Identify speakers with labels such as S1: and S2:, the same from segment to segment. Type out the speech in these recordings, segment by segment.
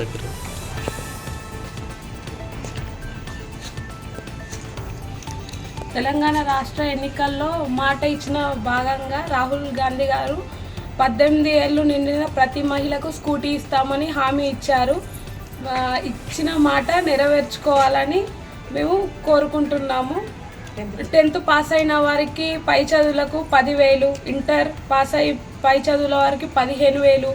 S1: దగ్గర. తెలంగాణ రాష్ట్ర ఎన్నికల్లో మాట ఇచ్చిన భాగంగా రాహుల్ గాంధీ గారు పద్దెనిమిది ఏళ్ళు నిండిన ప్రతి మహిళకు స్కూటీ ఇస్తామని హామీ ఇచ్చారు. ఇచ్చిన మాట నెరవేర్చుకోవాలని మేము కోరుకుంటున్నాము. టెన్త్ పాస్ అయిన వారికి పై చదువులకు పదివేలు ఇంటర్ పాస్ అయి పై చదువుల వారికి పదిహేను వేలు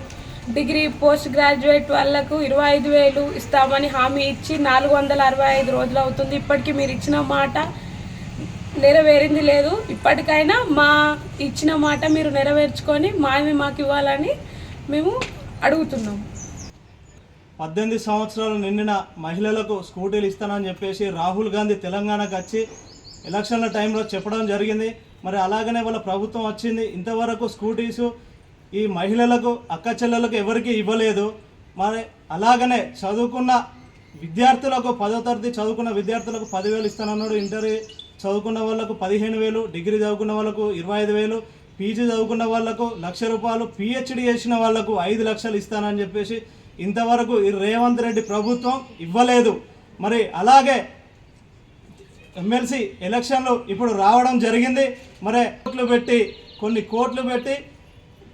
S1: డిగ్రీ పోస్ట్ గ్రాడ్యుయేట్ వాళ్ళకు ఇరవై ఐదు వేలు ఇస్తామని హామీ ఇచ్చి నాలుగు వందల అరవై ఐదు రోజులు అవుతుంది. ఇప్పటికీ మీరు ఇచ్చిన మాట నెరవేరింది లేదు. ఇప్పటికైనా మా ఇచ్చిన మాట మీరు నెరవేర్చుకొని మావి మాకు ఇవ్వాలని మేము అడుగుతున్నాం.
S2: పద్దెనిమిది సంవత్సరాలు నిండిన మహిళలకు స్కూటీలు ఇస్తానని చెప్పేసి రాహుల్ గాంధీ తెలంగాణకు వచ్చి ఎలక్షన్ల టైంలో చెప్పడం జరిగింది. మరి అలాగనే వాళ్ళ ప్రభుత్వం వచ్చింది. ఇంతవరకు స్కూటీసు ఈ మహిళలకు అక్క చెల్లెలకు ఎవరికి ఇవ్వలేదు. మరి అలాగనే చదువుకున్న విద్యార్థులకు పదో తరగతి చదువుకున్న విద్యార్థులకు పదివేలు ఇస్తానన్నాడు ఇంటర్ చదువుకున్న వాళ్ళకు పదిహేను వేలు డిగ్రీ చదువుకున్న వాళ్ళకు ఇరవై ఐదు వేలు పీజీ చదువుకున్న వాళ్ళకు లక్ష రూపాయలు పిహెచ్డి చేసిన వాళ్ళకు ఐదు లక్షలు ఇస్తానని చెప్పేసి ఇంతవరకు ఈ రేవంత్ రెడ్డి ప్రభుత్వం ఇవ్వలేదు. మరి అలాగే ఎమ్మెల్సీ ఎలక్షన్లు ఇప్పుడు రావడం జరిగింది. మరి కోట్లు పెట్టి కొన్ని కోట్లు పెట్టి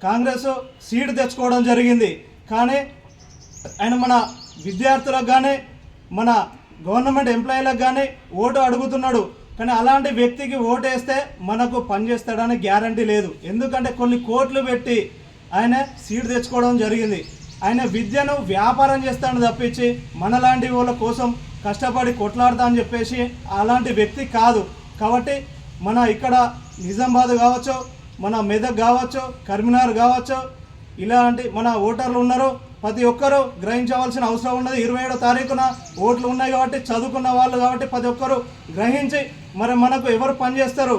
S2: కాంగ్రెస్ సీటు తెచ్చుకోవడం జరిగింది. కానీ ఆయన మన విద్యార్థులకు కానీ మన గవర్నమెంట్ ఎంప్లాయీలకు కానీ ఓటు అడుగుతున్నాడు. కానీ అలాంటి వ్యక్తికి ఓటు వేస్తే మనకు పనిచేస్తాడని గ్యారంటీ లేదు. ఎందుకంటే కొన్ని కోట్లు పెట్టి ఆయన సీటు తెచ్చుకోవడం జరిగింది. ఆయన విద్యను వ్యాపారం చేస్తాడని తప్పించి మనలాంటి వాళ్ళ కోసం కష్టపడి కొట్లాడతా అని చెప్పేసి అలాంటి వ్యక్తి కాదు. కాబట్టి మన ఇక్కడ నిజామాబాద్ కావచ్చు మన మెదక్ కావచ్చు కరీంనగర్ కావచ్చు ఇలాంటి మన ఓటర్లు ఉన్నారు ప్రతి ఒక్కరూ గ్రహించవలసిన అవసరం ఉన్నది. ఇరవై ఏడో తారీఖున ఓట్లు ఉన్నాయి కాబట్టి చదువుకున్న వాళ్ళు కాబట్టి ప్రతి ఒక్కరూ గ్రహించి మరి మనకు ఎవరు పనిచేస్తారు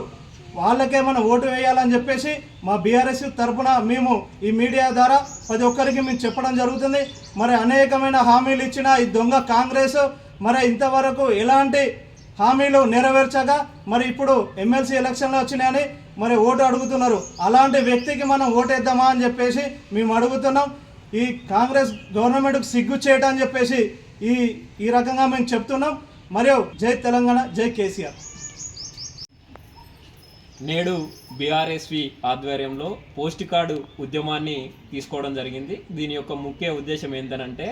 S2: వాళ్ళకే మనం ఓటు వేయాలని చెప్పేసి మా బీఆర్ఎస్ తరఫున మేము ఈ మీడియా ద్వారా ప్రతి ఒక్కరికి మేము చెప్పడం జరుగుతుంది. మరి అనేకమైన హామీలు ఇచ్చిన ఈ దొంగ కాంగ్రెస్ మరి ఇంతవరకు ఎలాంటి హామీలు నెరవేర్చగా మరి ఇప్పుడు ఎమ్మెల్సీ ఎలక్షన్లు వచ్చినాయని మరి ఓటు అడుగుతున్నారు. అలాంటి వ్యక్తికి మనం ఓటేద్దామా అని చెప్పేసి మేము అడుగుతున్నాం. ఈ కాంగ్రెస్ గవర్నమెంట్కి సిగ్గు చేయటం అని చెప్పేసి ఈ ఈ రకంగా మేము చెప్తున్నాం. మరియు జై తెలంగాణ జై కేసీఆర్.
S3: నేడు బీఆర్ఎస్వి ఆధ్వర్యంలో పోస్ట్ కార్డు ఉద్యమాన్ని తీసుకోవడం జరిగింది. దీని యొక్క ముఖ్య ఉద్దేశం ఏంటనంటే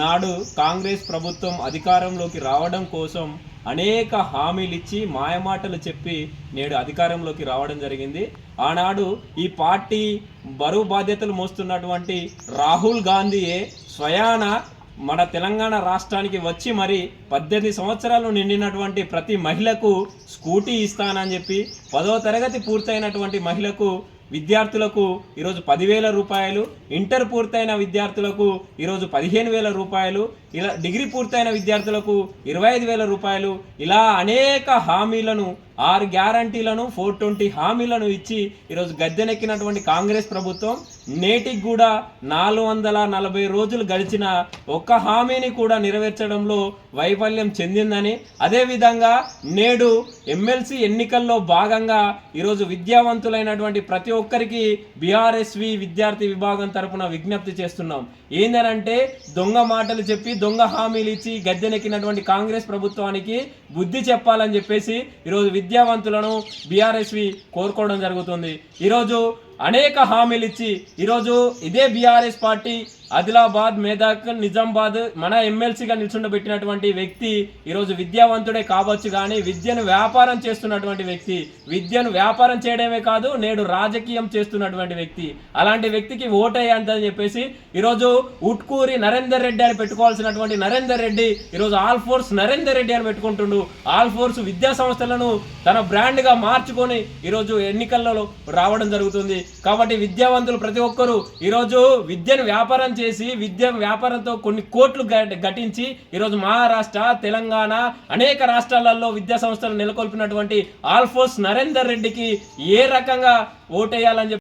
S3: నాడు కాంగ్రెస్ ప్రభుత్వం అధికారంలోకి రావడం కోసం అనేక హామీలు ఇచ్చి మాయమాటలు చెప్పి నేడు అధికారంలోకి రావడం జరిగింది. ఆనాడు ఈ పార్టీ బరువు బాధ్యతలు మోస్తున్నటువంటి రాహుల్ గాంధీయే స్వయాన మన తెలంగాణ రాష్ట్రానికి వచ్చి మరి పద్దెనిమిది సంవత్సరాలు నిండినటువంటి ప్రతి మహిళకు స్కూటీ ఇస్తానని చెప్పి పదో తరగతి పూర్తయినటువంటి మహిళకు విద్యార్థులకు ఈరోజు పదివేల రూపాయలు ఇంటర్ పూర్తయిన విద్యార్థులకు ఈరోజు పదిహేను వేల రూపాయలు ఇలా డిగ్రీ పూర్తయిన విద్యార్థులకు ఇరవై ఐదు వేల రూపాయలు ఇలా అనేక హామీలను ఆరు గ్యారంటీలను ఫోర్ ట్వంటీ హామీలను ఇచ్చి ఈరోజు గద్దెనెక్కినటువంటి కాంగ్రెస్ ప్రభుత్వం నేటికి కూడా నాలుగు వందల నలభై రోజులు గడిచిన ఒక్క హామీని కూడా నెరవేర్చడంలో వైఫల్యం చెందిందని అదేవిధంగా నేడు ఎమ్మెల్సీ ఎన్నికల్లో భాగంగా ఈరోజు విద్యావంతులైనటువంటి ప్రతి ఒక్కరికి బీఆర్ఎస్వి విద్యార్థి విభాగం తరపున విజ్ఞప్తి చేస్తున్నాం. ఏందనంటే దొంగ మాటలు చెప్పి దొంగ హామీలు ఇచ్చి గద్దెనెక్కినటువంటి కాంగ్రెస్ ప్రభుత్వానికి బుద్ధి చెప్పాలని చెప్పేసి ఈరోజు విద్యావంతులను బీఆర్ఎస్వి కోరుకోవడం జరుగుతుంది. ఈరోజు అనేక హామీలు ఇచ్చి ఈరోజు ఇదే బీఆర్ఎస్ పార్టీ ఆదిలాబాద్ మేదక్ నిజామాబాద్ మన ఎమ్మెల్సీగా నిల్చుండబెట్టినటువంటి వ్యక్తి ఈరోజు విద్యావంతుడే కావచ్చు కానీ విద్యను వ్యాపారం చేస్తున్నటువంటి వ్యక్తి. విద్యను వ్యాపారం చేయడమే కాదు నేడు రాజకీయం చేస్తున్నటువంటి వ్యక్తి. అలాంటి వ్యక్తికి ఓటేయంతని చెప్పేసి ఈరోజు ఉట్కూరి నరేందర్ రెడ్డి అని పెట్టుకోవాల్సినటువంటి నరేందర్ రెడ్డి ఈరోజు ఆల్ ఫోర్స్ నరేందర్ రెడ్డి అని పెట్టుకుంటుండు. ఆల్ ఫోర్స్ విద్యా సంస్థలను తన బ్రాండ్గా మార్చుకొని ఈరోజు ఎన్నికలలో రావడం జరుగుతుంది. కాబట్టి విద్యావంతులు ప్రతి ఒక్కరూ ఈరోజు విద్యను వ్యాపారం చేసి విద్య వ్యాపారంతో కొన్ని కోట్లు ఘటించి ఈరోజు మహారాష్ట్ర తెలంగాణ అనేక రాష్ట్రాలలో విద్యా సంస్థలు నెలకొల్పినటువంటి ఆల్ఫోస్ నరేందర్ రెడ్డికి ఏ రకంగా ఓటేయాలని చెప్పి